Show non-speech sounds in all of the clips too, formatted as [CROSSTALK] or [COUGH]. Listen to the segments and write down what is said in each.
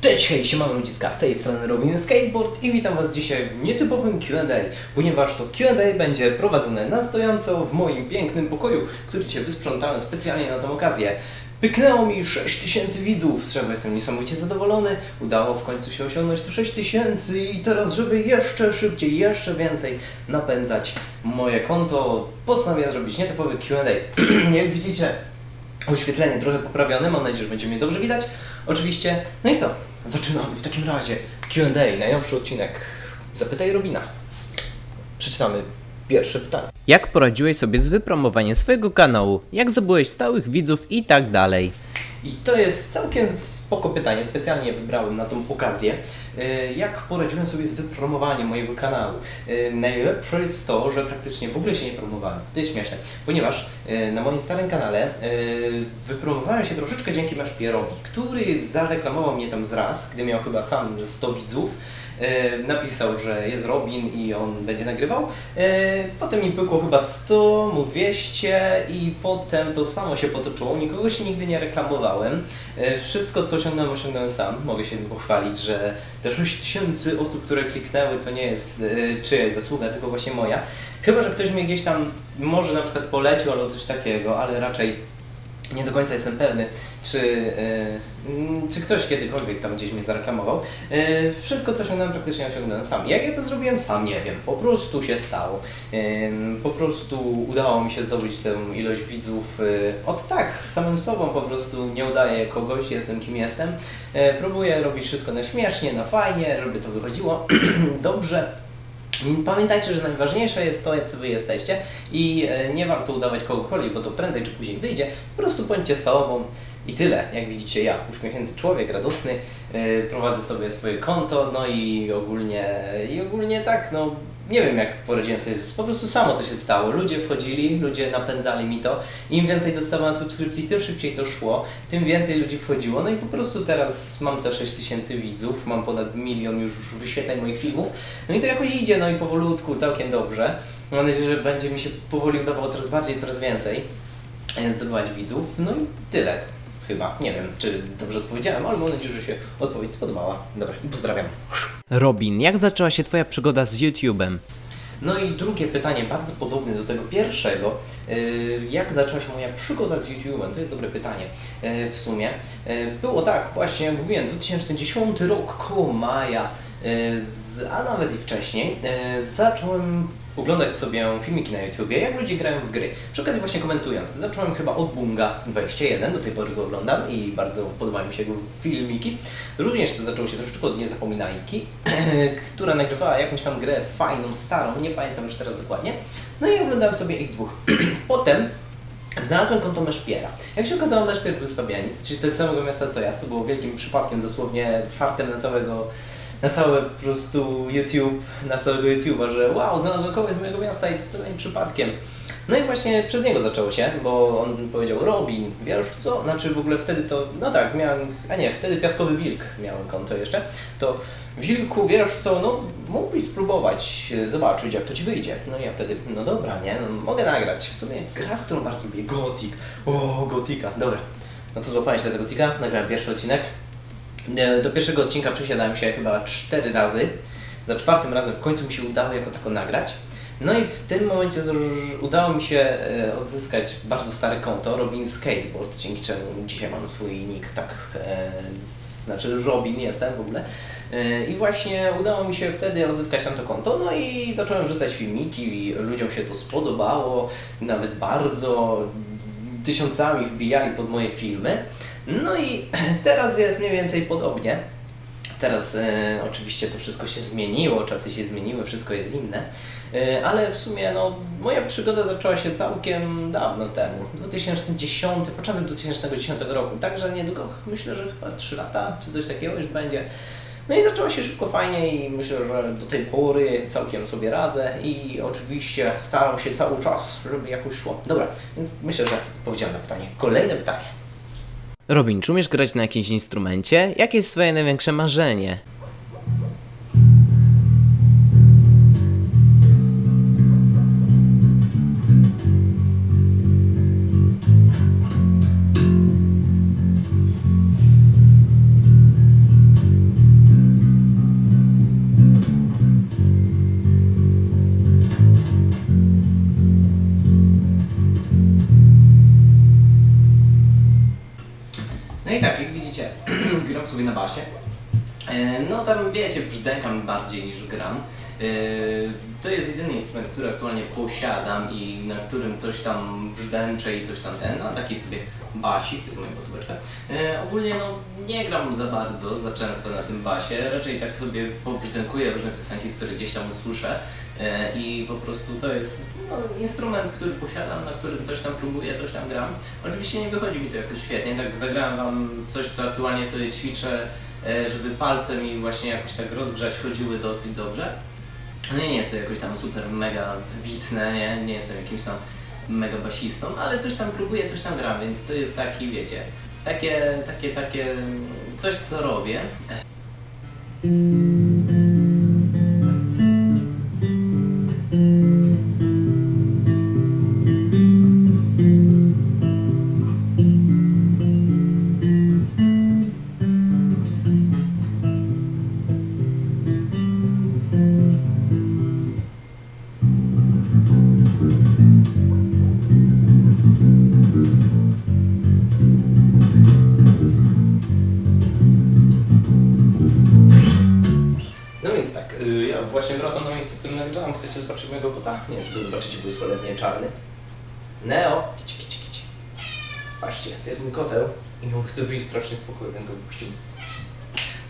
Cześć, hej, siemano ludziska, z tej strony Robin Skateboard i witam Was dzisiaj w nietypowym Q&A, ponieważ to Q&A będzie prowadzone na stojąco w moim pięknym pokoju, który Cię wysprzątałem specjalnie na tę okazję. Pyknęło mi 6000 widzów, z czego jestem niesamowicie zadowolony. Udało w końcu się osiągnąć to 6000 i teraz, żeby jeszcze szybciej, jeszcze więcej napędzać moje konto, postanowiłem zrobić nietypowy Q&A. [CLEARS THROAT] Jak widzicie, oświetlenie trochę poprawione, mam nadzieję, że będzie mnie dobrze widać. Oczywiście, no i co? Zaczynamy w takim razie Q&A, najnowszy odcinek Zapytaj Robina. Przeczytamy pierwsze pytanie. Jak poradziłeś sobie z wypromowaniem swojego kanału? Jak zdobyłeś stałych widzów i tak dalej? I to jest całkiem spoko pytanie, specjalnie wybrałem na tą okazję. Yy, Jak poradziłem sobie z wypromowaniem mojego kanału? Yy, Najlepsze jest to, że praktycznie w ogóle się nie promowałem. To jest śmieszne, ponieważ yy, na moim starym kanale wypromowałem się troszeczkę dzięki Maszpierowi, który zareklamował mnie tam z raz, gdy miał chyba sam ze 100 widzów. E, napisał, że jest Robin i on będzie nagrywał. E, Potem mi pykło chyba 100, mu 200 i potem to samo się potoczyło. Nikogo się nigdy nie reklamowałem. E, Wszystko co osiągnąłem, osiągnąłem sam. Mogę się pochwalić, że te 6000 osób, które kliknęły, to nie jest czyjaś zasługa, tylko właśnie moja. Chyba, że ktoś mnie gdzieś tam może na przykład polecił albo coś takiego, ale raczej nie do końca jestem pewny, czy, e, czy ktoś kiedykolwiek tam gdzieś mnie zareklamował. E, wszystko, co osiągnąłem, praktycznie osiągnąłem sam. Jak ja to zrobiłem? Sam nie wiem. Po prostu się stało. E, po prostu udało mi się zdobyć tę ilość widzów od tak, samym sobą po prostu nie udaję kogoś, jestem kim jestem. Próbuję robić wszystko na śmiesznie, na fajnie, żeby to wychodziło [CLEARS THROAT] dobrze. Pamiętajcie, że najważniejsze jest to, jacy wy jesteście i e, nie warto udawać kogokolwiek, bo to prędzej czy później wyjdzie. Po prostu bądźcie sobą i tyle. Jak widzicie, ja, uśmiechnięty człowiek, radosny, e, prowadzę sobie swoje konto, no i ogólnie, i ogólnie tak, no nie wiem jak poradziłem sobie, po prostu samo to się stało. Ludzie wchodzili, ludzie napędzali mi to. Im więcej dostawałem subskrypcji, tym szybciej to szło, tym więcej ludzi wchodziło. No i po prostu teraz mam te 6000 widzów, mam ponad milion już wyświetleń moich filmów. No i to jakoś idzie, no i powolutku, całkiem dobrze. Mam nadzieję, że będzie mi się powoli udawało coraz bardziej, coraz więcej e, zdobywać widzów. No i tyle. Chyba. Nie wiem, czy dobrze odpowiedziałem, ale mam nadzieję, że się odpowiedź spodobała. Dobra, pozdrawiam. Robin, jak zaczęła się twoja przygoda z YouTube'em? No i drugie pytanie, bardzo podobne do tego pierwszego. Yy, Jak zaczęła się moja przygoda z YouTube'em? To jest dobre pytanie yy, w sumie. Yy, Było tak, właśnie jak mówiłem, 2010 rok, koło maja, a nawet i wcześniej, zacząłem oglądać sobie filmiki na YouTubie, jak ludzie grają w gry. Przy okazji właśnie komentując, zacząłem chyba od Bunga 21, do tej pory go oglądam i bardzo podobają mi się jego filmiki. Również to zaczęło się troszeczkę od Niezapominajki, [CLEARS THROAT] która nagrywała jakąś tam grę fajną, starą, nie pamiętam już teraz dokładnie. No i oglądałem sobie ich dwóch. [CLEARS THROAT] Potem znalazłem konto Meszpiera. Jak się okazało, Meszpier był z czyli z tego samego miasta co ja. To było wielkim przypadkiem, dosłownie fartem na całego, na całe po prostu YouTube, na całego YouTube'a, że wow, znalazłem kogoś z mojego miasta i to tyle przypadkiem. No i właśnie przez niego zaczęło się, bo on powiedział, Robin, wiesz co? Znaczy w ogóle wtedy to, no tak, miałem, a nie, wtedy Piaskowy Wilk miałem konto jeszcze, to Wilku, wiesz co, no mógłbyś spróbować e, zobaczyć, jak to Ci wyjdzie. No i ja wtedy, no dobra, nie, no, mogę nagrać. W sumie gra, którą bardzo lubię, Gothic. O, Gotika, dobra. No to złapałem się za Gotika, nagrałem pierwszy odcinek. E, Do pierwszego odcinka przysiadałem się chyba cztery razy. Za czwartym razem w końcu mi się udało jako tako nagrać. No i w tym momencie udało mi się e, odzyskać bardzo stare konto, Robin Skateboard, dzięki czemu dzisiaj mam swój nick, tak, e, znaczy Robin jestem w ogóle. E, I właśnie udało mi się wtedy odzyskać tam to konto, no i zacząłem wrzucać filmiki i ludziom się to spodobało, nawet bardzo, tysiącami wbijali pod moje filmy. No i [CLEARS THROAT] teraz jest mniej więcej podobnie. Teraz e, oczywiście to wszystko się zmieniło, czasy się zmieniły, wszystko jest inne, e, ale w sumie no, moja przygoda zaczęła się całkiem dawno temu, 2010, początek 2010 roku, także niedługo, myślę, że chyba 3 lata czy coś takiego już będzie. No i zaczęło się szybko fajnie i myślę, że do tej pory całkiem sobie radzę i oczywiście staram się cały czas, żeby jakoś szło. Dobra, więc myślę, że powiedziałem na pytanie. Kolejne pytanie. Robin, czy umiesz grać na jakimś instrumencie? Jakie jest twoje największe marzenie? No i tak, jak widzicie, [CLEARS THROAT] gram sobie na basie. E, No tam wiecie, brzdękam bardziej niż gram. E, To jest jedyny instrument, który aktualnie posiadam i na którym coś tam brzdęczę i coś tam ten, no taki sobie basik, to jest moja posłóweczka. E, Ogólnie no nie gram za bardzo, za często na tym basie, raczej tak sobie pobrzdękuję różne piosenki, które gdzieś tam usłyszę e, i po prostu to jest no, instrument, który posiadam, na którym coś tam próbuję, coś tam gram. Oczywiście nie wychodzi mi to jakoś świetnie, tak zagrałem wam coś, co aktualnie sobie ćwiczę, żeby palce mi właśnie jakoś tak rozgrzać chodziły dosyć dobrze. No nie jest to jakoś tam super mega wybitne, nie, nie jestem jakimś tam mega basistą, ale coś tam próbuję, coś tam gram, więc to jest taki, wiecie, takie, takie, takie coś co robię.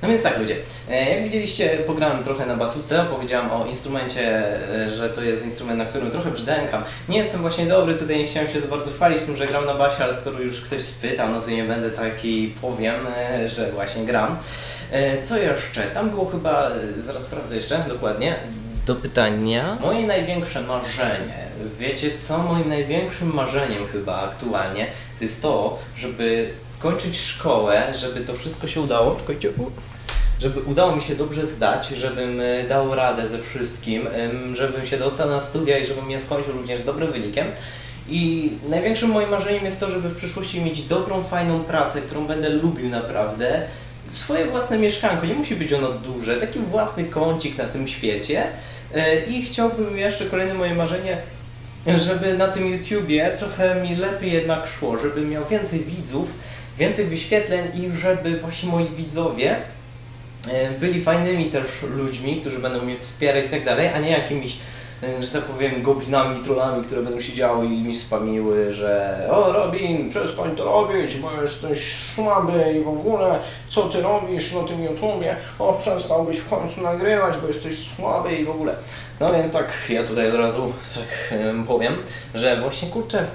No więc tak ludzie, e, jak widzieliście pograłem trochę na basówce, opowiedziałem o instrumencie, e, że to jest instrument, na którym trochę brzdękam. Nie jestem właśnie dobry, tutaj nie chciałem się za bardzo chwalić tym, że gram na basie, ale skoro już ktoś spytał, no to nie będę taki powiem, e, że właśnie gram. Co jeszcze? Tam było chyba, zaraz sprawdzę jeszcze dokładnie, Do pytania? Moje największe marzenie, wiecie co? Moim największym marzeniem chyba aktualnie to jest to, żeby skończyć szkołę, żeby to wszystko się udało. Czekajcie. Żeby udało mi się dobrze zdać, żebym e, dał radę ze wszystkim, żebym się dostał na studia i żebym je skończył również z dobrym wynikiem. I największym moim marzeniem jest to, żeby w przyszłości mieć dobrą, fajną pracę, którą będę lubił naprawdę. Swoje własne mieszkanko, nie musi być ono duże, taki własny kącik na tym świecie. E, I chciałbym jeszcze kolejne moje marzenie, żeby na tym YouTubie trochę mi lepiej jednak szło, żebym miał więcej widzów, więcej wyświetleń i żeby właśnie moi widzowie byli fajnymi też ludźmi, którzy będą mnie wspierać i tak dalej, a nie jakimiś, e, że tak powiem, goblinami, trollami, które będą siedziały i mi spamiły, że o Robin, przestań to robić, bo jesteś słaby i w ogóle, co ty robisz na tym YouTubie, o przestałbyś w końcu nagrywać, bo jesteś słaby i w ogóle. No więc tak, ja tutaj od razu tak em, powiem, że właśnie kurczę,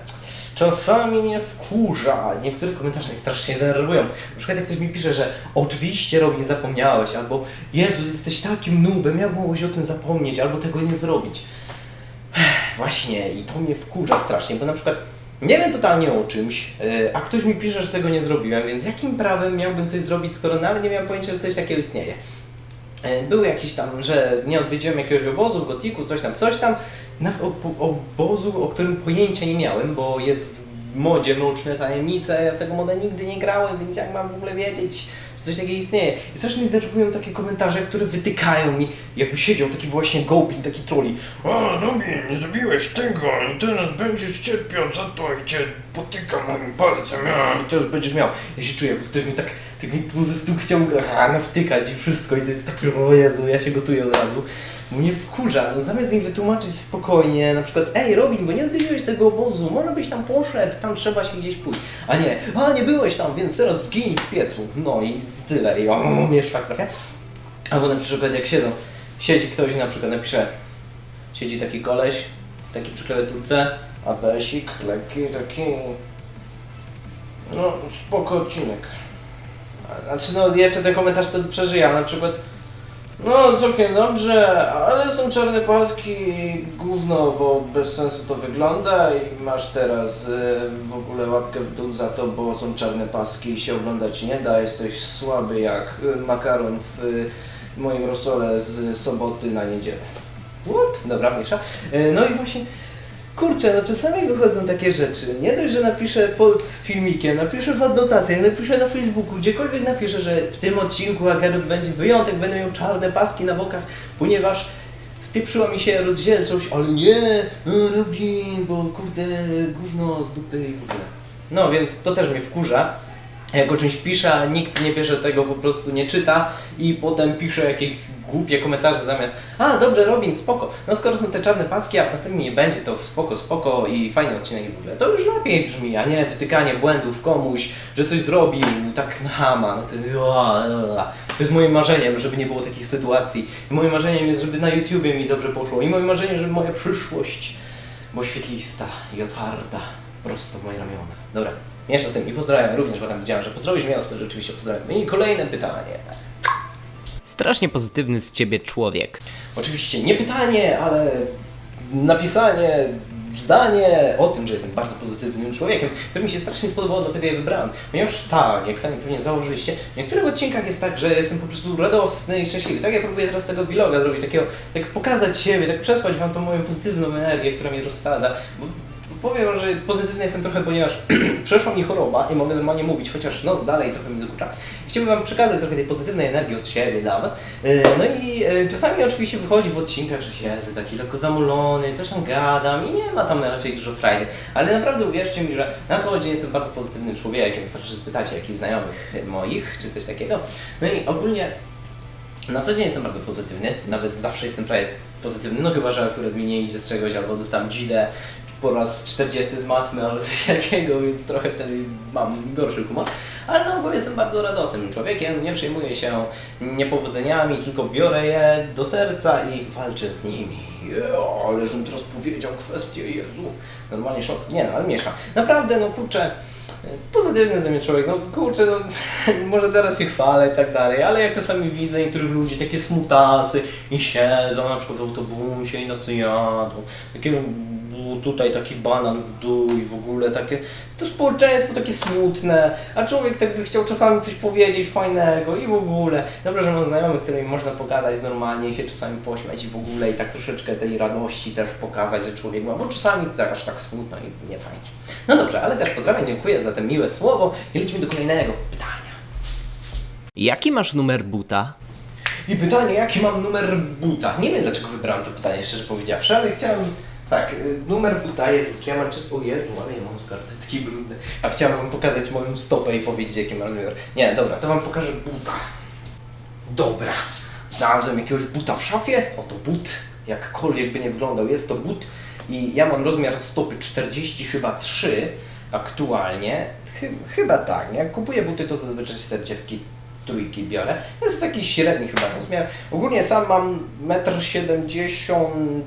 czasami mnie wkurza. Niektóre komentarze mnie strasznie denerwują. Na przykład jak ktoś mi pisze, że oczywiście Robin zapomniałeś, albo Jezus jesteś takim nubem, jak mogłeś o tym zapomnieć, albo tego nie zrobić. Właśnie i to mnie wkurza strasznie, bo na przykład nie wiem totalnie o czymś, yy, a ktoś mi pisze, że tego nie zrobiłem, więc jakim prawem miałbym coś zrobić, skoro nawet nie miałem pojęcia, że coś takiego istnieje. E, Był jakiś tam, że nie odwiedziłem jakiegoś obozu Gotiku, coś tam, coś tam, na o- obozu, o którym pojęcia nie miałem, bo jest w modzie Mroczne Tajemnice, ja w tego moda nigdy nie grałem, więc jak mam w ogóle wiedzieć, że coś takiego istnieje. I strasznie mnie denerwują takie komentarze, które wytykają mi, jakby siedział taki właśnie goblin, taki troli. O, Robin, zrobiłeś tego i teraz będziesz cierpiał za to i cię potyka moim palcem. Ja. I już będziesz miał. Ja się czuję, bo ktoś mi tak, tak mi po prostu chciał a, nawtykać i wszystko i to jest takie, o Jezu, ja się gotuję od razu. Mnie wkurza, no zamiast mi wytłumaczyć spokojnie, na przykład, ej Robin, bo nie odwiedziłeś tego obozu, może byś tam poszedł, tam trzeba się gdzieś pójść. A nie, a nie byłeś tam, więc teraz zgiń w piecu. No i tyle, i o, mnie szlak trafia. Albo na przykład jak siedzą, siedzi ktoś i na przykład napisze, siedzi taki koleś, taki przy klawiaturce, a besik, lekki, taki no, spoko odcinek. Znaczy, no, jeszcze ten komentarz to przeżyję, na przykład no, całkiem dobrze, ale są czarne paski, gówno, bo bez sensu to wygląda i masz teraz y, w ogóle łapkę w dół za to, bo są czarne paski i się oglądać nie da, jesteś słaby jak y, makaron w y, moim rosole z soboty na niedzielę. What? Dobra, mniejsza. No i właśnie Kurczę, no czasami wychodzą takie rzeczy. Nie dość, że napiszę pod filmikiem, napiszę w adnotacjach, napiszę na Facebooku, gdziekolwiek napiszę, że w tym odcinku Agarot będzie wyjątek, będą miał czarne paski na bokach, ponieważ spieprzyła mi się rozdzielczość, ale nie, no, Robin, bo kurde, gówno z dupy i w ogóle. No więc to też mnie wkurza. jak o czymś pisze, a nikt nie bierze tego, po prostu nie czyta i potem pisze jakieś głupie komentarze zamiast a dobrze Robin, spoko, no skoro są te czarne paski, a w następnym nie będzie, to spoko, spoko i fajny odcinek w ogóle, to już lepiej brzmi, a nie wytykanie błędów komuś, że coś zrobił tak na hama, no to, to jest moim marzeniem, żeby nie było takich sytuacji. I moim marzeniem jest, żeby na YouTubie mi dobrze poszło. I moim marzeniem, żeby moja przyszłość była świetlista i otwarta prosto w moje ramiona. Dobra, mniejsza z tym i pozdrawiam. Również, bo tam widziałem, że pozdrowisz miasto, rzeczywiście pozdrawiam. I kolejne pytanie. Strasznie pozytywny z ciebie człowiek. Oczywiście nie pytanie, ale napisanie, zdanie o tym, że jestem bardzo pozytywnym człowiekiem, które mi się strasznie spodobało, dlatego je wybrałem. Ponieważ tak, jak sami pewnie założyliście, w niektórych odcinkach jest tak, że jestem po prostu radosny i szczęśliwy. Tak ja próbuję teraz tego vloga zrobić, takiego, tak pokazać siebie, tak przesłać wam tą moją pozytywną energię, która mnie rozsadza. Bo powiem, że pozytywny jestem trochę, ponieważ [CLEARS THROAT] przeszła mi choroba i mogę normalnie mówić, chociaż noc dalej trochę mi dokucza. Chciałbym Wam przekazać trochę tej pozytywnej energii od siebie dla Was. Yy, No i yy, czasami oczywiście wychodzi w odcinkach, że siedzę taki lekko zamulony, coś tam gadam i nie ma tam raczej dużo frajdy. Ale naprawdę uwierzcie mi, że na co dzień jestem bardzo pozytywnym człowiekiem. Wystarczy, że spytacie jakichś znajomych moich, czy coś takiego. No i ogólnie na co dzień jestem bardzo pozytywny, nawet zawsze jestem prawie pozytywny, no chyba, że akurat mi nie idzie z czegoś, albo dostałem dzidę po raz 40 z matmy, albo coś [LAUGHS] jakiego, więc trochę wtedy mam gorszy humor. Ale no, bo jestem bardzo radosnym człowiekiem, nie przejmuję się niepowodzeniami, tylko biorę je do serca i walczę z nimi. Yeah, ale żebym teraz powiedział kwestię, Jezu. Normalnie szok. Nie no, ale miesza. Naprawdę, no kurczę, pozytywny ze mnie człowiek, no kurczę, no, [LAUGHS] może teraz się chwalę i tak dalej, ale jak czasami widzę niektórych ludzi, takie smutasy i siedzą na przykład w autobusie i nocy jadą, takie bu- tutaj taki banan w dół i w ogóle takie, to społeczeństwo takie smutne, a człowiek tak by chciał czasami coś powiedzieć fajnego i w ogóle, dobrze, że mam znajomych, z którymi można pogadać normalnie i się czasami pośmiać i w ogóle i tak troszeczkę tej radości też pokazać, że człowiek ma, bo czasami to tak aż tak smutno i nie fajnie. No dobrze, ale też pozdrawiam, dziękuję za to miłe słowo i lecimy do kolejnego pytania. Jaki masz numer buta? I pytanie, jaki mam numer buta? Nie wiem dlaczego wybrałem to pytanie, szczerze powiedziawszy, ale chciałem... Tak, y, numer buta, Jezu, czy ja mam czysto... Jezu, ale ja mam skarpetki brudne. A chciałem wam pokazać moją stopę i powiedzieć, jaki mam rozmiar. Nie, dobra, to wam pokażę buta. Dobra, znalazłem jakiegoś buta w szafie. Oto but, jakkolwiek by nie wyglądał, jest to but. I ja mam rozmiar stopy 40 chyba 3 aktualnie. Chy, chyba tak, nie? Jak kupuję buty, to zazwyczaj 40 trójki biorę. Jest to taki średni chyba rozmiar. Ogólnie sam mam 1,73 m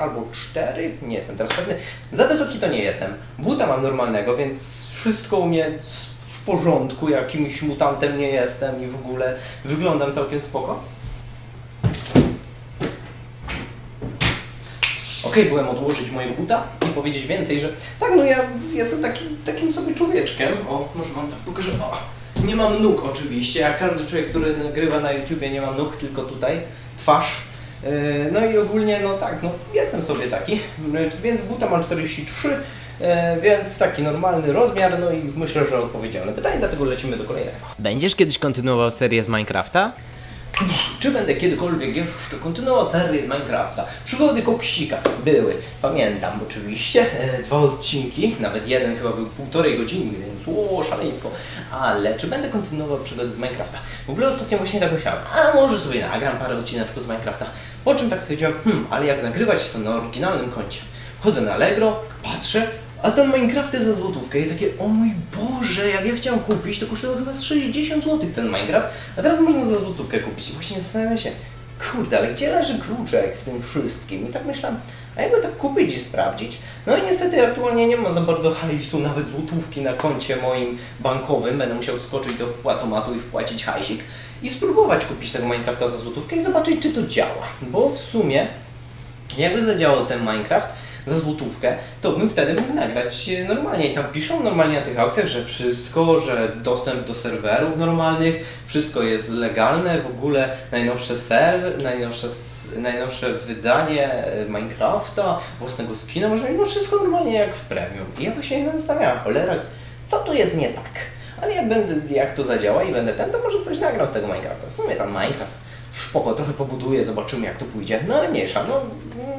albo 4, nie jestem teraz pewny. Za wysoki to nie jestem. Buta mam normalnego, więc wszystko u mnie w porządku, jakimś mutantem nie jestem i w ogóle wyglądam całkiem spoko. Okej, byłem odłożyć mojego buta i powiedzieć więcej, że tak, no ja jestem taki, takim sobie człowieczkiem. O, może wam tak pokażę. O, nie mam nóg oczywiście, jak każdy człowiek, który nagrywa na YouTubie, nie mam nóg, tylko tutaj twarz. Yy, No i ogólnie, no tak, no jestem sobie taki, Yy, więc buta mam 43, yy, więc taki normalny rozmiar, no i myślę, że odpowiedziałem na pytanie, dlatego lecimy do kolejnego. Będziesz kiedyś kontynuował serię z Minecrafta? Czy będę kiedykolwiek jeszcze kontynuował serię Minecrafta? Przygody Koksika były, pamiętam oczywiście, e, dwa odcinki, nawet jeden chyba był półtorej godziny, więc o, szaleństwo. Ale czy będę kontynuował przygody z Minecrafta? W ogóle ostatnio właśnie tak myślałem, a może sobie nagram parę odcineczków z Minecrafta. Po czym tak stwierdziłem, hmm, ale jak nagrywać to na oryginalnym koncie. Wchodzę na Allegro, patrzę, a ten Minecraft jest za złotówkę i takie, o mój Boże, jak ja chciałem kupić, to kosztował chyba z 60 zł ten Minecraft, a teraz można za złotówkę kupić. I właśnie zastanawiam się, kurde, ale gdzie leży kluczek w tym wszystkim? I tak myślałem, a jakby tak kupić i sprawdzić? No i niestety aktualnie nie ma za bardzo hajsu, nawet złotówki na koncie moim bankowym. Będę musiał skoczyć do wpłatomatu i wpłacić hajsik i spróbować kupić tego Minecrafta za złotówkę i zobaczyć, czy to działa. Bo w sumie jakby zadziałał ten Minecraft za złotówkę, to bym wtedy mógł nagrać normalnie. I tam piszą normalnie na tych aukcjach, że wszystko, że dostęp do serwerów normalnych, wszystko jest legalne, w ogóle najnowsze serwer, najnowsze, najnowsze wydanie e, Minecrafta, własnego skina, można mieć, wszystko normalnie jak w premium. I ja się zastanawiałem, cholera, co tu jest nie tak? Ale jak będę, jak to zadziała i będę ten, to może coś nagram z tego Minecrafta. W sumie tam Minecraft spoko, trochę pobuduję, zobaczymy jak to pójdzie. No ale mniejsza, no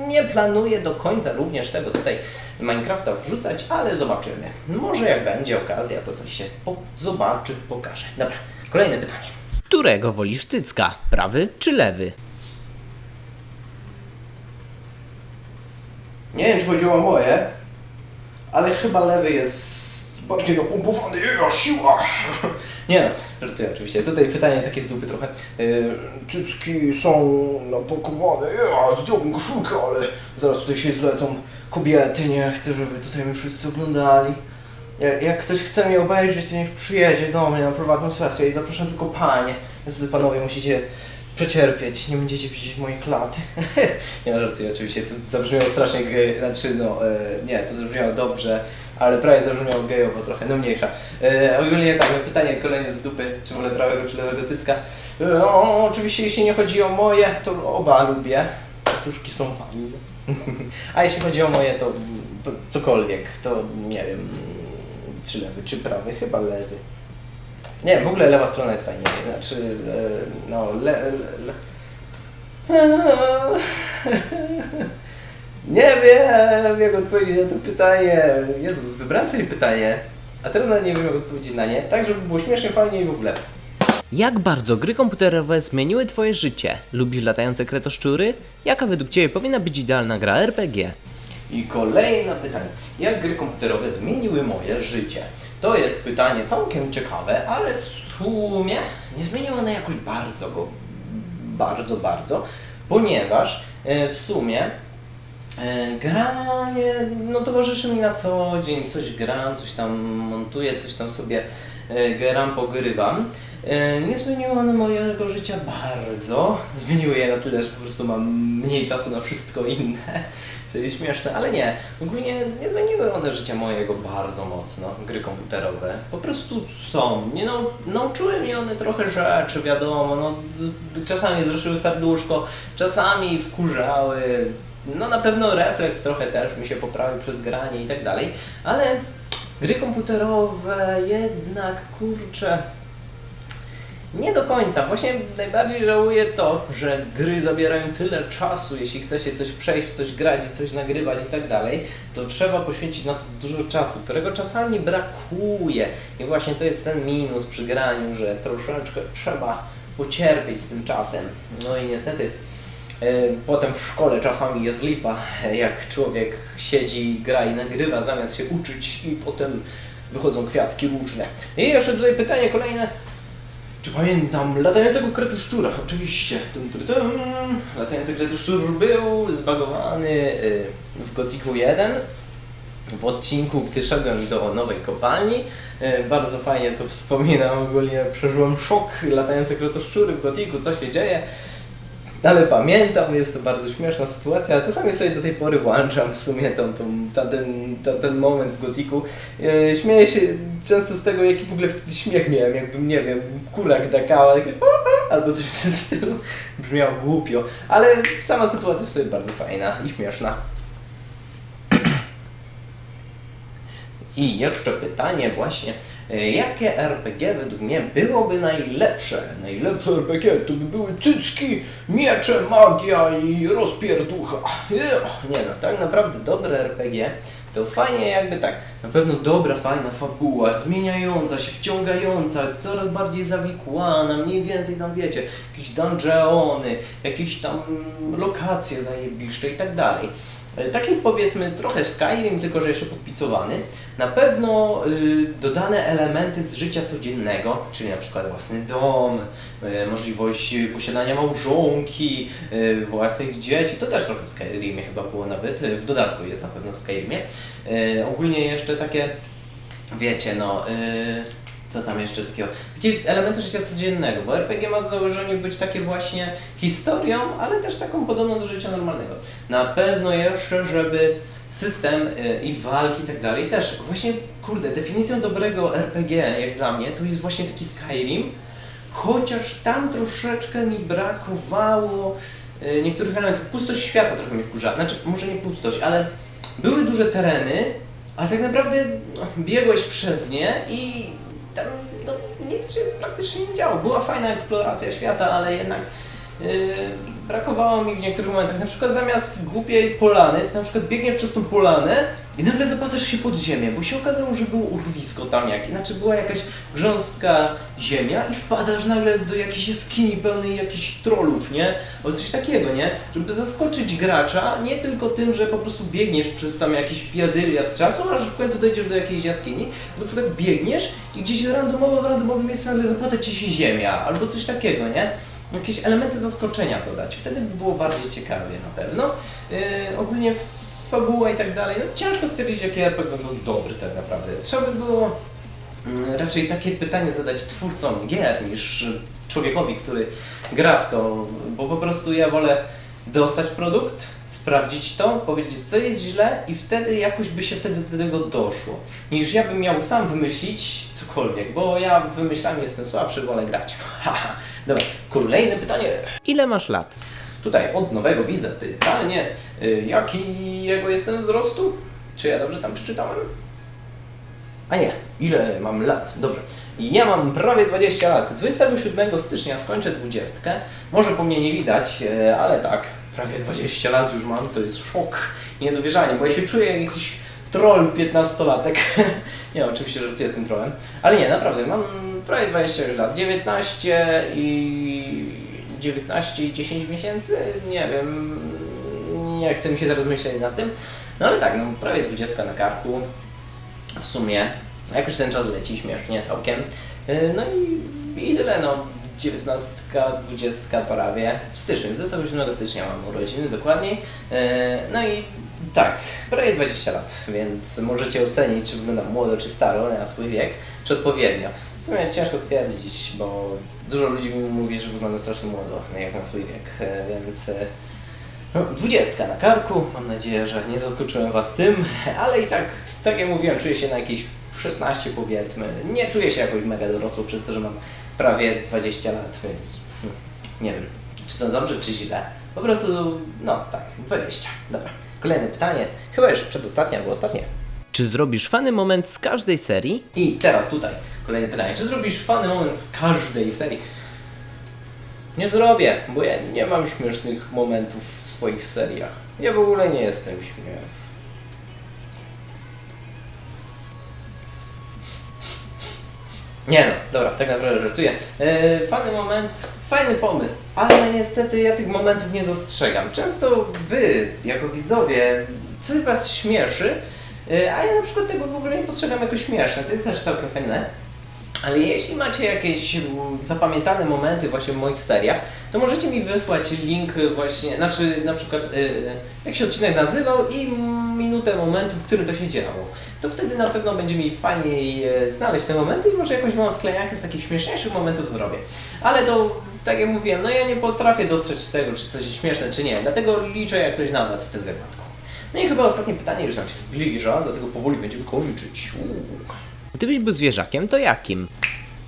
nie planuję do końca również tego tutaj Minecrafta wrzucać, ale zobaczymy. Może jak będzie okazja, to coś się po zobaczy, pokaże. Dobra, kolejne pytanie. Którego wolisz tycka? Prawy czy lewy? Nie wiem, czy chodziło o moje, ale chyba lewy jest bardziej napompowany. Ja, siła! Nie no, żartuję oczywiście. Tutaj pytanie takie z dupy trochę. Yy, Cycki są napakowane, ja zdjąłbym koszulkę, ale zaraz tutaj się zlecą kobiety, nie chcę, żeby tutaj mnie wszyscy oglądali. Jak, jak ktoś chce mnie obejrzeć, to niech przyjedzie do mnie na prywatną sesję i zapraszam tylko panie. Niestety panowie musicie przecierpieć, nie będziecie widzieć mojej klaty. [LAUGHS] nie no, żartuję oczywiście, to zabrzmiało strasznie gej, znaczy no, e, nie, to zabrzmiało dobrze, ale prawie zabrzmiało gejowo trochę, no mniejsza. E, ogólnie tak, no pytanie kolejne z dupy, czy wolę prawego czy lewego cycka. E, no, oczywiście jeśli nie chodzi o moje, to oba lubię. Cóżki są fajne. [LAUGHS] A jeśli chodzi o moje, to, to cokolwiek, to nie wiem, czy lewy, czy prawy, chyba lewy. Nie wiem, w ogóle lewa strona jest fajniejsza, znaczy, e, no, le, le, le. [LAUGHS] [LAUGHS] Nie wiem, jak odpowiedzieć na to pytanie. Jezus, wybrałem sobie pytanie, a teraz nawet nie wiem, jak odpowiedzieć na nie, tak, żeby było śmiesznie, fajnie i w ogóle. Jak bardzo gry komputerowe zmieniły Twoje życie? Lubisz latające kretoszczury? Jaka według Ciebie powinna być idealna gra RPG? I kolejne pytanie. Jak gry komputerowe zmieniły moje życie? To jest pytanie całkiem ciekawe, ale w sumie nie zmieniły one jakoś bardzo go, bardzo, bardzo, ponieważ e, w sumie granie no, towarzyszy mi na co dzień. Coś gram, coś tam montuję, coś tam sobie e, gram, pogrywam. E, Nie zmieniły one mojego życia bardzo. [LAUGHS] Zmieniły je na tyle, że po prostu mam mniej czasu na wszystko inne, co jest śmieszne, ale nie. Ogólnie nie zmieniły one życia mojego bardzo mocno, gry komputerowe. Po prostu są. Nie no, nauczyły mnie one trochę rzeczy, wiadomo, no, czasami zruszyły serduszko, czasami wkurzały. No na pewno refleks trochę też mi się poprawił przez granie i tak dalej, ale gry komputerowe jednak, kurczę, nie do końca. Właśnie najbardziej żałuję to, że gry zabierają tyle czasu, jeśli chce się coś przejść, coś grać coś nagrywać i tak dalej, to trzeba poświęcić na to dużo czasu, którego czasami brakuje. I właśnie to jest ten minus przy graniu, że troszeczkę trzeba pocierpieć z tym czasem. No i niestety potem w szkole czasami jest lipa, jak człowiek siedzi, gra i nagrywa zamiast się uczyć i potem wychodzą kwiatki różne. I jeszcze tutaj pytanie kolejne. Czy pamiętam latającego kretuszczura? Oczywiście. Tum, tum, tum. Latający kretuszczur był zbagowany w Gotiku 1 w odcinku, gdy szedłem do nowej kopalni. Bardzo fajnie to wspominam. Ogólnie przeżyłem szok latające kretuszczury w Gotiku, co się dzieje. Ale pamiętam, jest to bardzo śmieszna sytuacja. Czasami sobie do tej pory włączam w sumie tą, tą, ta, ten, ta, ten moment w gotiku. E, śmieję się często z tego, jaki w ogóle wtedy śmiech miałem, jakbym, nie wiem, kurak dakała, albo coś w tym stylu. Brzmiało głupio, ale sama sytuacja w sobie bardzo fajna i śmieszna. I jeszcze pytanie właśnie, jakie RPG według mnie byłoby najlepsze? Najlepsze RPG to by były cycki, miecze, magia i rozpierducha. Nie no, tak naprawdę dobre RPG to fajnie jakby tak, na pewno dobra, fajna fabuła, zmieniająca się, wciągająca, coraz bardziej zawikłana, mniej więcej tam wiecie, jakieś dungeony, jakieś tam lokacje zajebiszcze i tak dalej. E, Taki powiedzmy trochę Skyrim, tylko że jeszcze podpicowany. Na pewno y, dodane elementy z życia codziennego, czyli na przykład własny dom, y, możliwość posiadania małżonki, y, własnych dzieci. To też trochę w Skyrimie chyba było nawet, w dodatku jest na pewno w Skyrimie. Ogólnie jeszcze takie, wiecie no... Y, co tam jeszcze takiego? Jakieś elementy życia codziennego, bo RPG ma w założeniu być takie właśnie historią, ale też taką podobną do życia normalnego. Na pewno jeszcze, żeby system y, i walki i tak dalej też, właśnie, kurde, definicją dobrego RPG, jak dla mnie, to jest właśnie taki Skyrim, chociaż tam troszeczkę mi brakowało y, niektórych elementów. Pustość świata trochę mnie wkurza, znaczy może nie pustość, ale były duże tereny, ale tak naprawdę biegłeś przez nie i tam no, nic się praktycznie nie działo. Była fajna eksploracja świata, ale jednak brakowało mi w niektórych momentach, na przykład zamiast głupiej polany, ty na przykład biegniesz przez tą polanę i nagle zapadasz się pod ziemię, bo się okazało, że było urwisko tam jak, inaczej była jakaś grząstka ziemia i wpadasz nagle do jakiejś jaskini pełnej jakichś trollów, nie? Albo coś takiego, nie? Żeby zaskoczyć gracza, nie tylko tym, że po prostu biegniesz przez tam jakiś piadyliard czasu, aż w końcu dojdziesz do jakiejś jaskini, na przykład biegniesz i gdzieś randomowo w randomowym miejscu nagle zapada ci się ziemia, albo coś takiego, nie? Jakieś elementy zaskoczenia dodać, wtedy by było bardziej ciekawie na pewno. Yy, ogólnie fabuła i tak dalej, no ciężko stwierdzić, jaki RPG był dobry tak naprawdę. Trzeba by było mm, raczej takie pytanie zadać twórcom gier niż człowiekowi, który gra w to, bo po prostu ja wolę dostać produkt, sprawdzić to, powiedzieć co jest źle i wtedy jakoś by się wtedy do tego doszło. Niż ja bym miał sam wymyślić cokolwiek, bo ja w wymyślaniu jestem słabszy, wolę grać. [LAUGHS] Dobra, kolejne pytanie. Ile masz lat? Tutaj od nowego widza pytanie, y, jaki jego jestem wzrostu? Czy ja dobrze tam przeczytałem? A nie, ile mam lat? Dobrze. Ja mam prawie 20 lat. 27 stycznia skończę 20. Może po mnie nie widać, e, ale tak, prawie 20 lat już mam, to jest szok niedowierzanie, bo ja się czuję jak jakiś troll 15-latek. [LAUGHS] nie, oczywiście, że jestem trollem, ale nie, naprawdę, mam prawie 20 już lat. 19 i 19 i 10 miesięcy, nie wiem, nie chcę mi się teraz myśleć nad tym. No ale tak, no, prawie 20 na karku w sumie. Jak już ten czas leci, śmiesznie całkiem. Yy, No i, i tyle, no. 19, 20 prawie w styczniu, 27 stycznia mam urodziny dokładniej. Yy, No i tak, prawie 20 lat, więc możecie ocenić, czy wyglądam młodo, czy staro na swój wiek, czy odpowiednio. W sumie ciężko stwierdzić, bo dużo ludzi mi mówi, że wyglądam strasznie młodo, jak na swój wiek, yy, więc... yy, no, dwudziestka na karku, mam nadzieję, że nie zaskoczyłem Was tym, ale i tak, tak jak mówiłem, czuję się na jakieś 16 powiedzmy. Nie czuję się jakoś mega dorosło przez to, że mam prawie 20 lat, więc hmm, nie wiem, czy to dobrze, czy źle. Po prostu, no tak, 20. Dobra, kolejne pytanie, chyba już przedostatnie albo ostatnie. Czy zrobisz fany moment z każdej serii? I teraz tutaj kolejne pytanie. Czy zrobisz fany moment z każdej serii? Nie zrobię, bo ja nie mam śmiesznych momentów w swoich seriach. Ja w ogóle nie jestem śmieszny. Nie no, dobra, tak naprawdę żartuję. E, fajny moment, fajny pomysł, ale niestety ja tych momentów nie dostrzegam. Często wy, jako widzowie, coś was śmieszy, e, a ja na przykład tego w ogóle nie postrzegam jako śmieszne. To jest też całkiem fajne. Ale jeśli macie jakieś mm, zapamiętane momenty właśnie w moich seriach, to możecie mi wysłać link właśnie, znaczy na przykład y, jak się odcinek nazywał i minutę momentu, w którym to się działo. To wtedy na pewno będzie mi fajniej e, znaleźć te momenty i może jakąś małą sklejankę z takich śmieszniejszych momentów zrobię. Ale to, tak jak mówiłem, no ja nie potrafię dostrzec tego, czy coś jest śmieszne, czy nie. Dlatego liczę jak coś na was w tym wypadku. No i chyba ostatnie pytanie już nam się zbliża, dlatego powoli będziemy kończyć. Uuu. Gdybyś był zwierzakiem, to jakim?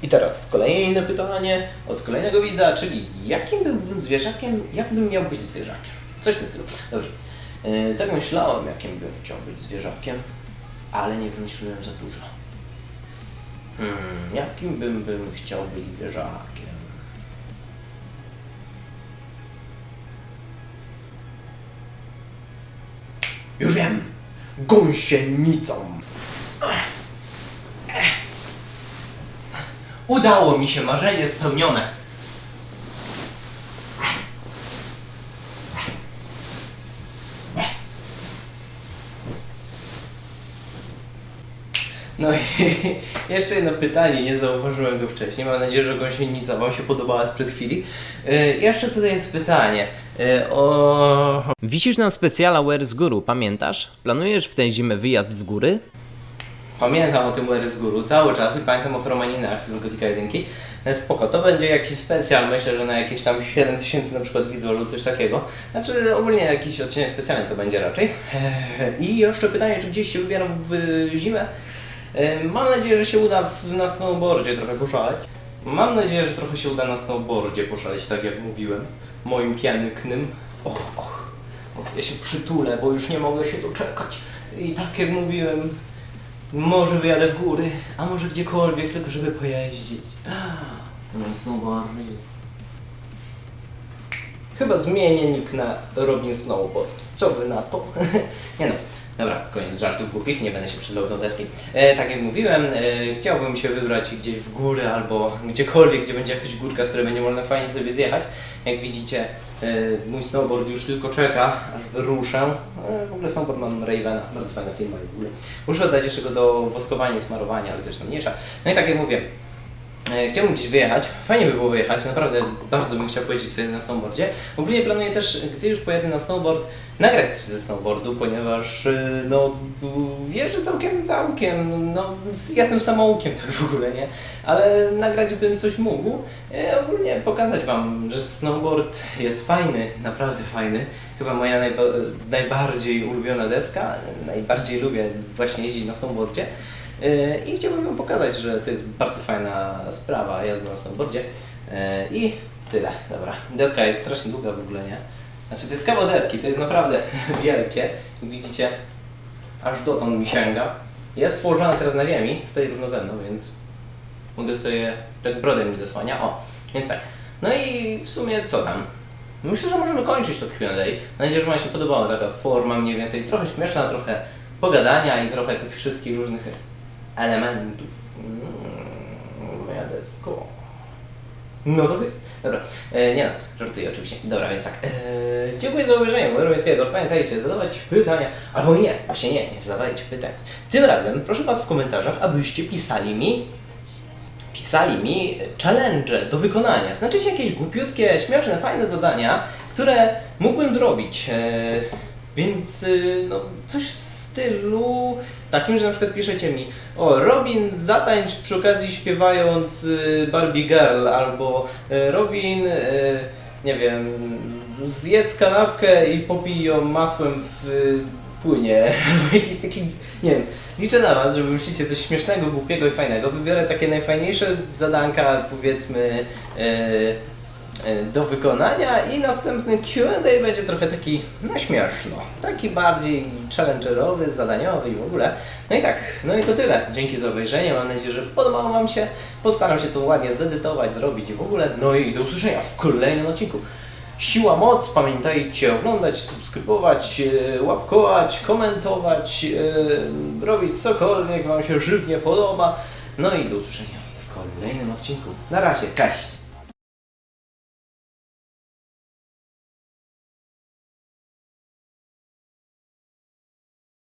I teraz kolejne pytanie od kolejnego widza, czyli jakim byłbym zwierzakiem, jak bym miał być zwierzakiem? Coś w tym stylu. Dobrze. Yy, tak myślałem, jakim bym chciał być zwierzakiem, ale nie wymyśliłem za dużo. Hmm, jakim bym, bym chciał być zwierzakiem? Już wiem! Gąsienicą! Udało mi się, marzenie spełnione. No i [LAUGHS] jeszcze jedno pytanie, nie zauważyłem go wcześniej. Mam nadzieję, że gąsienica Wam się podobała sprzed chwili. Yy, jeszcze tutaj jest pytanie yy, o Wisisz na specjala Where z Guru, pamiętasz? Planujesz w tę zimę wyjazd w góry? Pamiętam o tym z Guru cały czas i pamiętam o Chromaninach z Gotika 1. E, Spoko, to będzie jakiś specjal, myślę, że na jakieś tam 7000 na przykład widzów lub coś takiego. Znaczy ogólnie jakiś odcinek specjalny to będzie raczej. Eee, I jeszcze pytanie, czy gdzieś się wybieram w zimę? E, Mam nadzieję, że się uda na snowboardzie trochę poszaleć. Mam nadzieję, że trochę się uda na snowboardzie poszaleć, tak jak mówiłem. Moim. Och, och, och, ja się przytulę, bo już nie mogę się doczekać. I tak jak mówiłem, może wyjadę w góry, a może gdziekolwiek, tylko żeby pojeździć. No snowboardzie. Chyba zmienię nick na Robin Snowboard. Co wy na to? [LAUGHS] nie no. Dobra, koniec żartów głupich, nie będę się przydał do deski. E, tak jak mówiłem, e, chciałbym się wybrać gdzieś w górę albo gdziekolwiek, gdzie będzie jakaś górka, z której będzie można fajnie sobie zjechać. Jak widzicie, e, mój snowboard już tylko czeka, aż wyruszę. E, w ogóle snowboard mam Ravena, bardzo fajna firma. Muszę oddać jeszcze go do woskowania i smarowania, ale też tam mniejsza. No i tak jak mówię, Chciałbym gdzieś wyjechać. Fajnie by było wyjechać, naprawdę bardzo bym chciał pojeździć sobie na snowboardzie. Ogólnie planuję też, gdy już pojadę na snowboard, nagrać coś ze snowboardu, ponieważ e, no, jeżdżę całkiem, całkiem, no jestem samoukiem tak w ogóle, nie? Ale nagrać bym coś mógł. E, Ogólnie pokazać Wam, że snowboard jest fajny, naprawdę fajny. Chyba moja najba najbardziej ulubiona deska. Najbardziej lubię właśnie jeździć na snowboardzie. Yy, I chciałbym Wam pokazać, że to jest bardzo fajna sprawa, jazda na snowboardzie. Yy, I tyle, dobra. Deska jest strasznie długa w ogóle, nie? Znaczy to jest kawał deski, to jest naprawdę [LAUGHS] wielkie. Widzicie, aż dotąd mi sięga. Jest położona teraz na ziemi, stoi równo ze mną, więc mogę sobie, tak brodę mi zasłania. O, więc tak. No i w sumie co tam? Myślę, że możemy kończyć to Q&A. Mam nadzieję, że Wam się podobała taka forma mniej więcej, trochę śmieszna, trochę pogadania i trochę tych wszystkich różnych elementów. Mm, moja desko. No to więc. Dobra, e, nie no, żartuję oczywiście. Dobra, więc tak. E, dziękuję za obejrzenie mojego robińskiego. Pamiętajcie, zadawać pytania, albo nie, właśnie nie, nie zadawajcie pytań. Tym razem proszę Was w komentarzach, abyście pisali mi pisali mi challenge do wykonania. Znaczy się jakieś głupiutkie, śmieszne, fajne zadania, które mógłbym zrobić. E, więc y, no, coś w stylu takim, że na przykład piszecie mi o Robin zatańcz przy okazji śpiewając y, Barbie Girl albo y, Robin y, nie wiem zjedz kanapkę i popij ją masłem w y, płynie [LAUGHS] albo jakiś taki nie wiem Liczę na Was, że wymyślicie coś śmiesznego, głupiego i fajnego. Wybiorę takie najfajniejsze zadanka, powiedzmy, e, e, do wykonania i następny Q&A będzie trochę taki, no śmieszno, taki bardziej challengerowy, zadaniowy i w ogóle. No i tak, no i to tyle. Dzięki za obejrzenie, mam nadzieję, że podobało Wam się. Postaram się to ładnie zedytować, zrobić i w ogóle. No i do usłyszenia w kolejnym odcinku. Siła, moc, pamiętajcie oglądać, subskrybować, e, łapkować, komentować, e, robić cokolwiek Wam się żywnie podoba. No i do usłyszenia w kolejnym odcinku. Na razie, cześć!